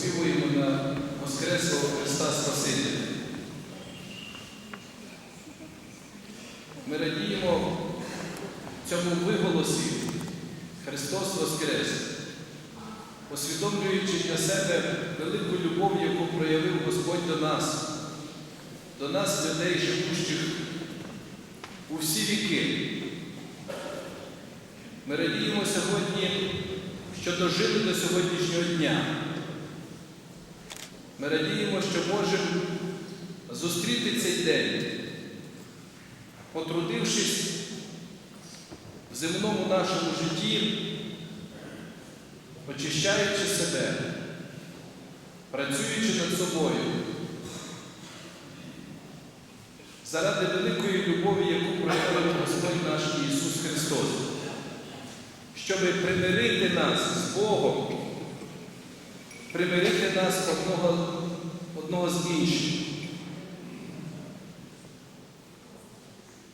поспівуємо на Воскреслого Христа Спасителя. Ми радіємо цьому виголосі Христос Воскрес, усвідомлюючи для себе велику любов, яку проявив Господь до нас, до нас, людей, живущих у всі віки. Ми радіємо сьогодні, що дожили до сьогоднішнього дня. Ми радіємо, що можемо зустріти цей день, потрудившись в земному нашому житті, очищаючи себе, працюючи над собою, заради великої любові, яку проявив Господь наш Ісус Христос, щоб примирити нас з Богом, примирити нас одного, одного з іншим.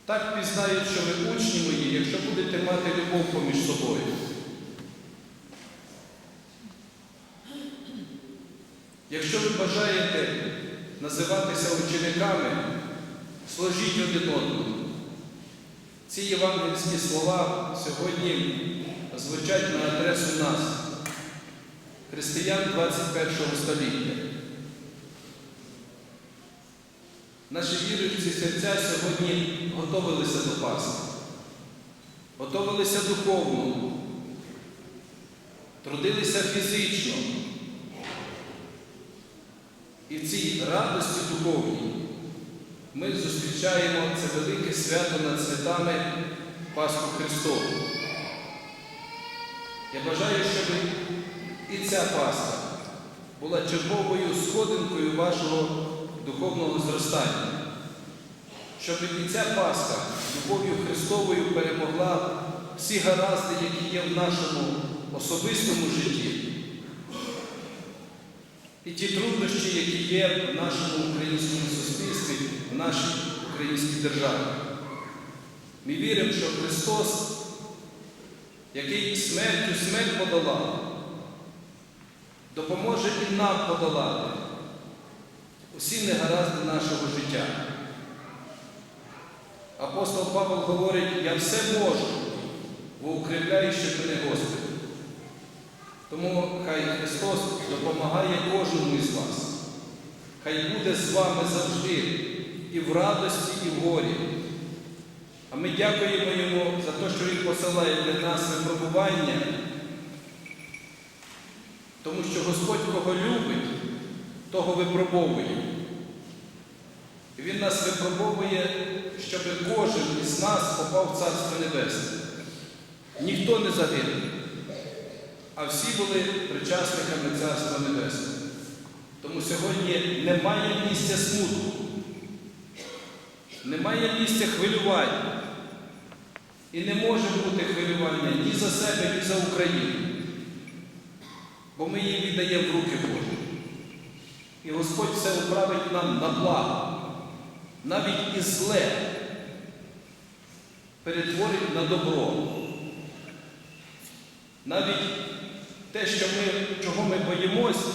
Так пізнають, що ви учні мої, якщо будете мати любов поміж собою. Якщо ви бажаєте називатися учениками, служіть один одному. Ці євангельські слова сьогодні звучать на адресу нас, християн 21 століття. Наші віруючі серця сьогодні готовилися до Пасхи, готовилися духовно, трудилися фізично. І в цій радості духовній ми зустрічаємо це велике свято над святами Пасху Христову. Я бажаю, щоб ця Пасха була черговою сходинкою вашого духовного зростання, щоб і ця Пасха любов'ю Христовою перемогла всі гаразди, які є в нашому особистому житті. І ті труднощі, які є в нашому українському суспільстві, в нашій українській державі. Ми віримо, що Христос, який смертю смерть подолав, допоможе і нам подолати усі негаразди нашого життя. Апостол Павло говорить, я все можу, бо укріпляючи мене Господи. Тому хай Христос допомагає кожному із вас. Хай буде з вами завжди і в радості, і в горі. А ми дякуємо Йому за те, що Він посилає для нас випробування, тому що Господь кого любить, того випробовує. Він нас випробовує, щоб кожен із нас попав в Царство Небесне. Ніхто не загинув а всі були причасниками Царства Небесного. Тому сьогодні немає місця смутку, немає місця хвилювання. І не може бути хвилювання ні за себе, ні за Україну. Бо ми її віддаємо в руки Божі. І Господь все управить нам на благо, навіть і зле перетворить на добро. Навіть те, що ми, чого ми боїмось,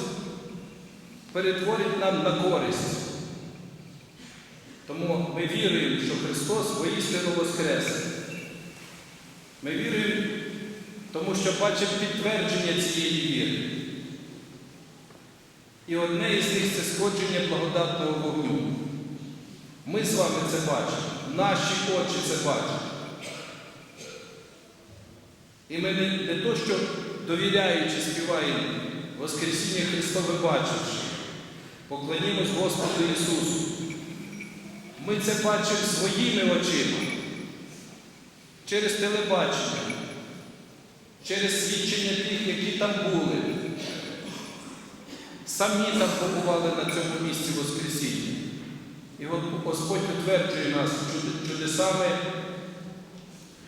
перетворить нам на користь. Тому ми віруємо, що Христос воістину Воскрес. Ми віруємо, тому що бачимо підтвердження цієї віри. І одне із них це сходження благодатного вогню. Ми з вами це бачимо, наші очі це бачать. І ми не, не то, що довіряючи, співаємо Воскресіння Христове бачивши, поклонімось Господу Ісусу. Ми це бачимо своїми очима, через телебачення, через свідчення тих, які там були. Самі там побували на цьому місці Воскресіння. І от Господь утверджує нас чудесами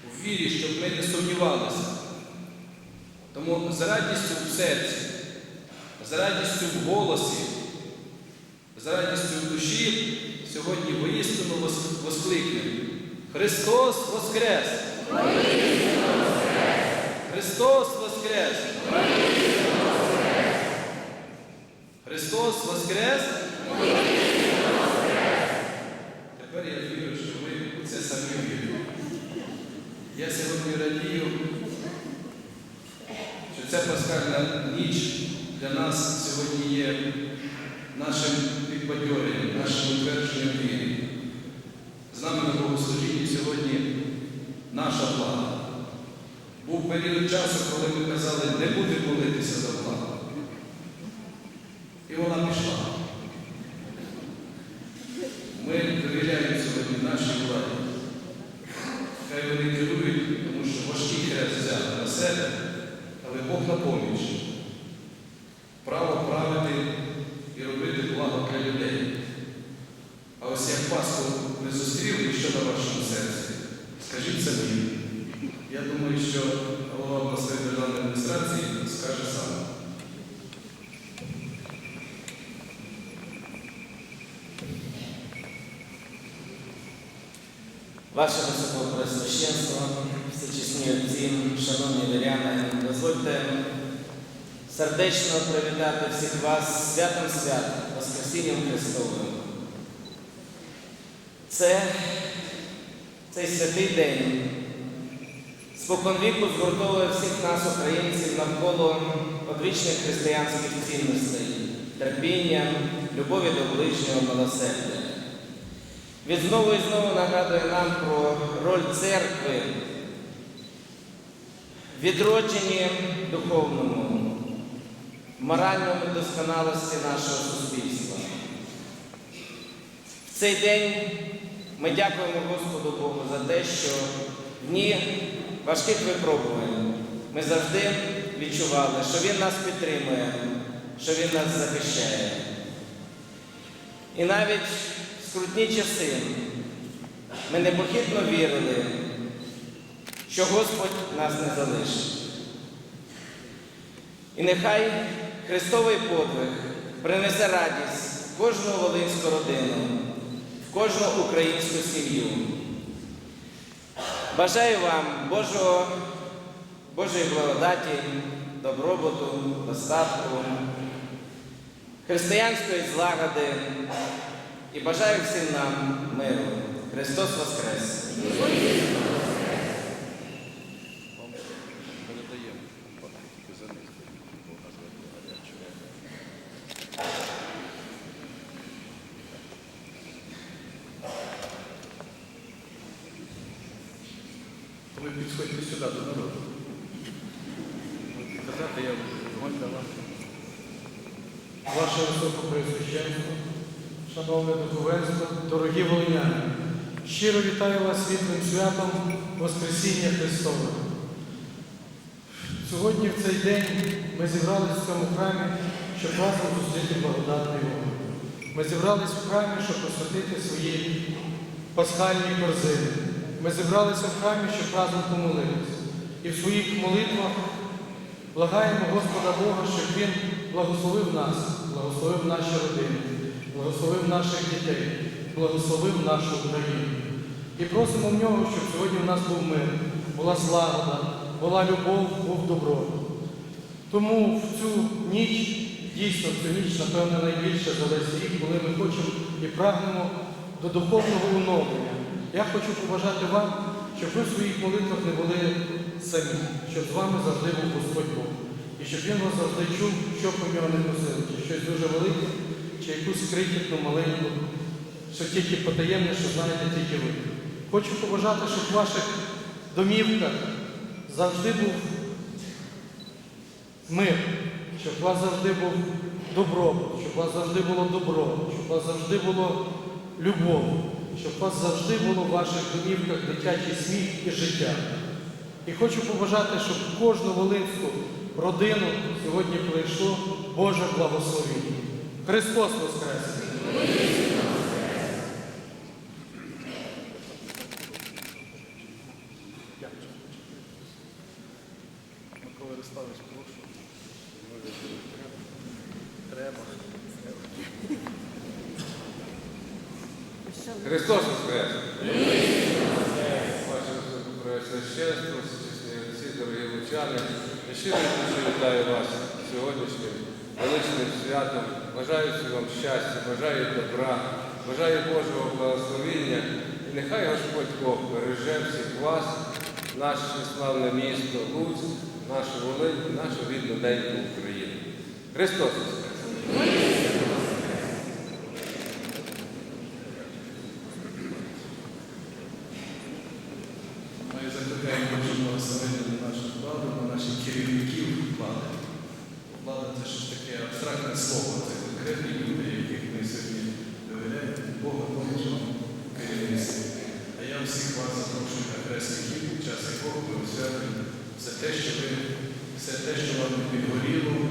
в вірі, щоб ми не сумнівалися. Тому з радістю в серці, з радістю в голосі, з радістю в душі сьогодні воістину воскликнемо. Христос Воскрес! Христос Воскрес! Христос Воскрес! Тепер я вірю, що ви у це самі вірите. Я сьогодні радію, що ця пасхальна ніч для нас сьогодні є нашим підбадьоренням, нашим утвердженням віри. З нами на богослужінні сьогодні наша влада. Був період часу, коли ми казали, не будемо молитися за владу. І вона пішла. Ми довіряємо сьогодні нашій владі. Хай вони керують, тому що важкий хрест взяти на себе, але Бог на поміч. Право правити і робити благо для людей. А ось як Пасху ми зустріли, що на вашому серці? Скажіть самі. Я думаю, що голова обласної державної адміністрації скаже саме. Ваше Високопресвященство, всечесні отці, шановні віряни, дозвольте сердечно привітати всіх вас святом свят, Воскресінням Христовим. Це цей святий день споконвіку згуртовує всіх нас, українців, навколо одвічних християнських цінностей, терпіння, любові до ближнього милосердя. Він знову і знову нагадує нам про роль церкви в відродженні духовному, моральному досконалості нашого суспільства. Цей день ми дякуємо Господу Богу за те, що в дні важких випробувань ми завжди відчували, що Він нас підтримує, що Він нас захищає. І навіть в скрутні часи ми непохитно вірили, що Господь нас не залишить. І нехай Христовий подвиг принесе радість кожну волинську родину, кожну українську сім'ю. Бажаю вам Божого, Божої благодаті, добробуту, достатку, християнської злагоди і бажаю всім нам миру. Христос Воскрес! Передаємо. Тільки за них, бо у нас гаряче. Ви підходьте сюди до народу. Казати я вогонь давав. Ваше Високопреосвященство, шановне духовенство, дорогі волиняни, щиро вітаю вас світлим святом Воскресіння Христове. Сьогодні в цей день ми зібрались в цьому храмі, щоб разом зустріти благодатний вогонь. Ми зібрались в храмі, щоб посвятити свої пасхальні корзини. Ми зібралися в храмі, щоб разом помолитися. І в своїх молитвах Благаємо Господа Бога, щоб Він благословив нас, благословив наші родини, благословив наших дітей, благословив нашу Україну. І просимо в нього, щоб сьогодні в нас був мир, була злагода, була любов, був добро. Тому в цю ніч, дійсно в цю ніч, напевно, найбільше за весь рік, коли ми хочемо і прагнемо до духовного оновлення. Я хочу побажати вам, щоб ви в своїх молитвах не були самі, щоб з вами завжди був Господь Бог. І щоб Він вас завжди чув, що про нього не просили, чи щось дуже велике, чи якусь крихітну, маленьку, що тільки потаємне, що знаєте тільки ви. Хочу побажати, щоб в ваших домівках завжди був мир, щоб у вас завжди був добробут, щоб у вас завжди було добро, щоб у вас завжди було любов, щоб у вас завжди було в ваших домівках дитячий сміх і життя. І хочу побажати, щоб кожну волинську родину сьогодні прийшло Боже благословіння. Христос Воскрес! Микола Ярославович, прошу. Треба. Христос Воскрес! Ваше Преосвященство, всечесні отці, дорогі лучани, я щиро вітаю вас сьогоднішнім величним святом. Бажаю вам щастя, бажаю добра, бажаю Божого благословення. І нехай Господь Бог береже всіх вас, наше славне місто Луцьк, нашу Волинь, нашу рідну неньку Україну. Христос! Воскрес! Ми закликаємо Божого благословення на нашу владу, на наших керівників влади. Влада це ж таке абстрактне слово, це конкретні люди, яких ми сьогодні довіряємо Бога Божого керівництві. А я всіх вас запрошую на хресний хід, під час якого ми освятимо все те, що ви, все те, що